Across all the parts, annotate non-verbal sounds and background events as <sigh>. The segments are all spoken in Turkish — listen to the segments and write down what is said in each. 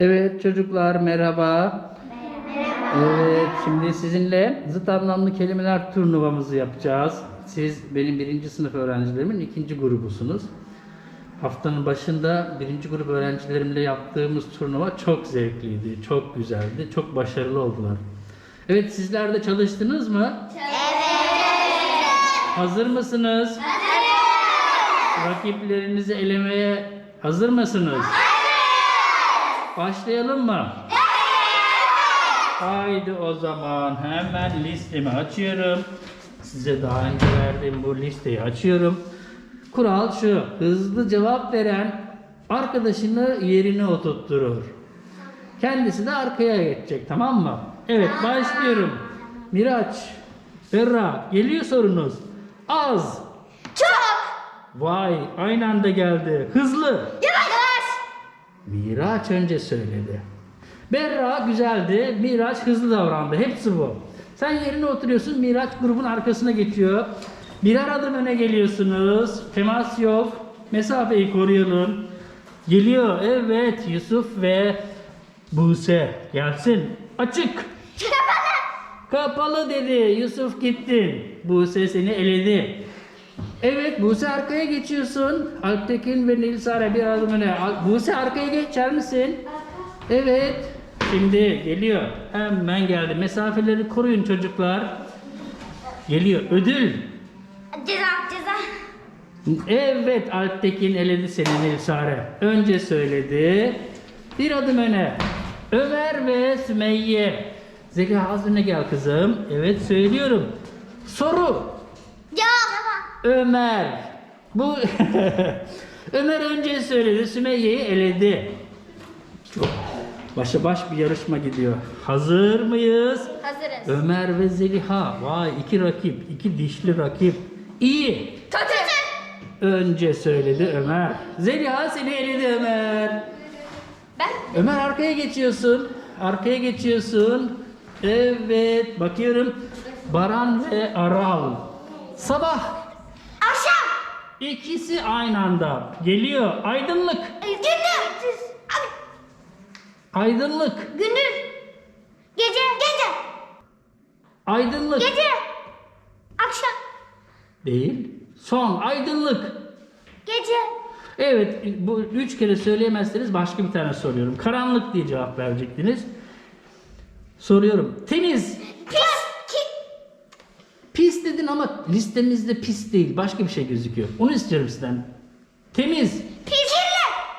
Evet çocuklar merhaba. Evet şimdi sizinle zıt anlamlı kelimeler turnuvamızı yapacağız. Siz benim birinci sınıf öğrencilerimin ikinci grubusunuz. Haftanın başında birinci grup öğrencilerimle yaptığımız turnuva çok zevkliydi, çok güzeldi, çok başarılı oldular. Evet sizler de çalıştınız mı? Hazır mısınız? Rakiplerinizi elemeye hazır mısınız? Başlayalım mı? Haydi o zaman hemen listemi açıyorum. Size daha önce verdiğim bu listeyi açıyorum. Kural şu. Hızlı cevap veren arkadaşını yerine oturtturur. Kendisi de arkaya geçecek tamam mı? Evet başlıyorum. Miraç, Berra geliyor sorunuz. Az. Çok. Vay aynı anda geldi. Hızlı. Miraç önce söyledi. Berra güzeldi, Miraç hızlı davrandı. Hepsi bu. Sen yerine oturuyorsun, Miraç grubun arkasına geçiyor. Birer adım öne geliyorsunuz. Temas yok. Mesafeyi koruyalım. Geliyor. Evet Yusuf ve Buse. Gelsin. Açık. Kapalı. Kapalı dedi. Yusuf gittin. Buse seni eledi. Evet Buse arkaya geçiyorsun. Alptekin ve Nilsare bir adım öne. Buse arkaya geçer misin? Evet. Şimdi geliyor. Hemen geldi. Mesafeleri koruyun çocuklar. Geliyor. Ödül. Ceza ceza. Evet Alptekin eledi seni Nilsare. Önce söyledi. Bir adım öne. Ömer ve Sümeyye. Zeliha az öne gel kızım. Evet söylüyorum. Soru. Ömer. Bu <laughs> Ömer önce söyledi. Sümeyye'yi eledi. Çok başa baş bir yarışma gidiyor. Hazır mıyız? Hazırız. Ömer ve Zeliha. Vay iki rakip. iki dişli rakip. İyi. Kötü. Önce söyledi Ömer. Zeliha seni eledi Ömer. Ben. Ömer arkaya geçiyorsun. Arkaya geçiyorsun. Evet bakıyorum. Baran ve Aral. Sabah. İkisi aynı anda. Geliyor. Aydınlık. Gündüz. Aydınlık. Gündüz. Gece. Gece. Aydınlık. Gece. Akşam. Değil. Son. Aydınlık. Gece. Evet bu üç kere söyleyemezseniz başka bir tane soruyorum. Karanlık diye cevap verecektiniz. Soruyorum. Temiz. Pis. Pis dedin ama listemizde pis değil. Başka bir şey gözüküyor. Onu istiyorum sizden. Temiz. Kirli.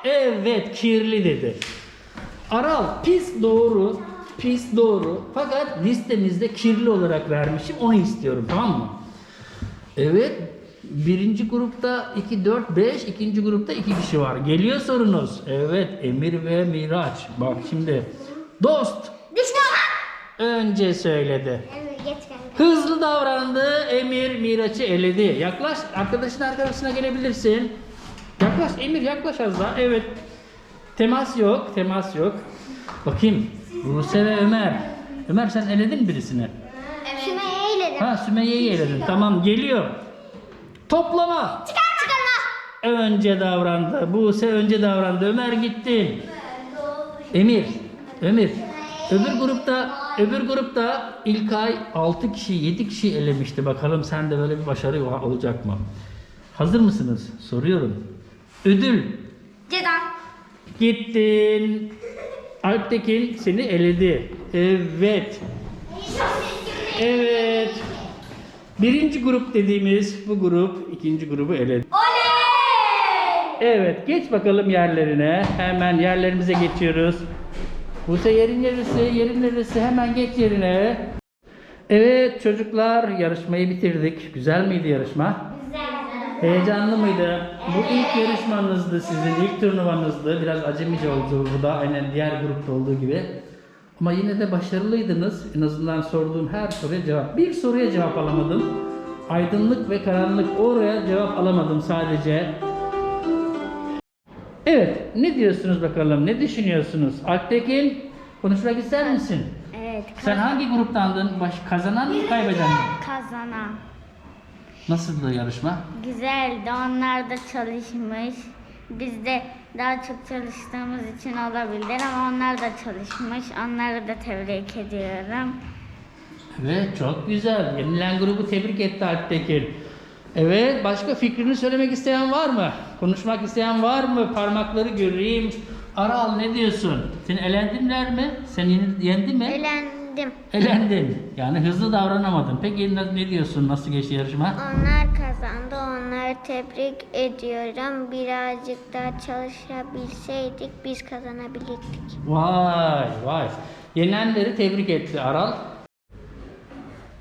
Evet kirli dedi. Aral pis doğru. Pis doğru. Fakat listemizde kirli olarak vermişim. Onu istiyorum tamam mı? Evet. Birinci grupta 2, 4, 5. ikinci grupta 2 kişi var. Geliyor sorunuz. Evet. Emir ve Miraç. Bak şimdi. Dost. Düşman. Önce söyledi. Evet. Hızlı davrandı. Emir Miraç'ı eledi. Yaklaş. Arkadaşın arkasına gelebilirsin. Yaklaş Emir yaklaş az daha. Evet. Temas yok. Temas yok. Bakayım. Buse ve Ömer. Ömer sen eledin mi birisini? Evet. Sümeyye eyledim. Ha Sümeyye'yi eledin. Tamam geliyor. Toplama. Çıkar çıkarma. Önce davrandı. Buse önce davrandı. Ömer gitti. Emir. Emir. Öbür grupta öbür grupta İlkay 6 kişi 7 kişi elemişti. Bakalım sen de böyle bir başarı olacak mı? Hazır mısınız? Soruyorum. Ödül. Ceza. Gittin. Alptekin seni eledi. Evet. Evet. Birinci grup dediğimiz bu grup ikinci grubu eledi. Oley! Evet geç bakalım yerlerine. Hemen yerlerimize geçiyoruz. Buse yerin neresi? Yerin neresi? Hemen geç yerine. Evet çocuklar yarışmayı bitirdik. Güzel miydi yarışma? Güzel. Heyecanlı mıydı? Bu ilk yarışmanızdı sizin, ilk turnuvanızdı. Biraz acemice oldu bu da aynen diğer grupta olduğu gibi. Ama yine de başarılıydınız. En azından sorduğum her soruya cevap. Bir soruya cevap alamadım. Aydınlık ve karanlık oraya cevap alamadım sadece. Evet, ne diyorsunuz bakalım? Ne düşünüyorsunuz? Alptekin, konuşmak ister misin? Evet. Sen hangi gruptandın? Baş, kazanan mı, kaybeden mi? Kazanan. Nasıldı yarışma? Güzeldi. Onlar da çalışmış. Biz de daha çok çalıştığımız için olabilir ama onlar da çalışmış. Onları da tebrik ediyorum. Evet çok güzel. Yenilen grubu tebrik etti Alptekin. Evet başka fikrini söylemek isteyen var mı? Konuşmak isteyen var mı? Parmakları göreyim. Aral ne diyorsun? Seni elendiler mi? Yeni- yendi mi? Eğlendim. Elendin. Yani hızlı davranamadın. Peki ne, diyorsun? Nasıl geçti yarışma? Onlar kazandı. Onları tebrik ediyorum. Birazcık daha çalışabilseydik biz kazanabilirdik. Vay vay. Yenenleri tebrik etti Aral.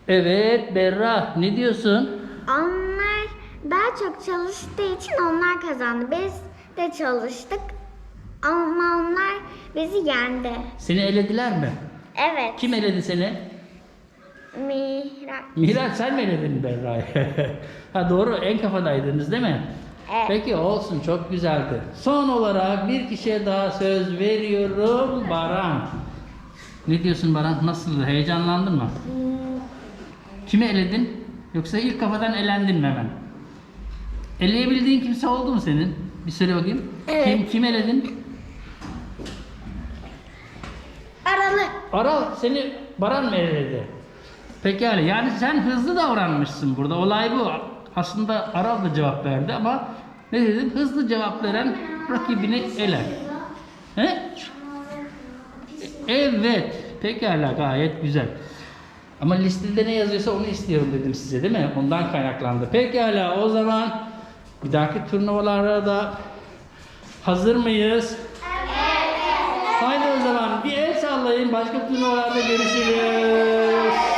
Evet Berra ne diyorsun? Onlar daha çok çalıştığı için onlar kazandı. Biz de çalıştık ama onlar bizi yendi. Seni elediler mi? Evet. Kim eledi seni? Mihrak. Miraç sen mi eledin Berra'yı? <laughs> ha doğru en kafadaydınız değil mi? Evet. Peki olsun çok güzeldi. Son olarak bir kişiye daha söz veriyorum Baran. Ne diyorsun Baran? Nasıldı? Heyecanlandın mı? Kimi eledin? Yoksa ilk kafadan elendin mi hemen? Eleyebildiğin kimse oldu mu senin? Bir söyle bakayım. Evet. Kim, kim eledin? Aralı. Aral seni Baran mı eledi? Pekala yani sen hızlı davranmışsın burada. Olay bu. Aslında Aral da cevap verdi ama ne dedim? Hızlı cevap veren rakibini eler. He? Evet. Pekala gayet güzel. Ama listede ne yazıyorsa onu istiyorum dedim size değil mi? Ondan kaynaklandı. Pekala o zaman bir dahaki turnuvalara da hazır mıyız? Haydi o zaman bir el sallayın. Başka turnuvalarda görüşürüz.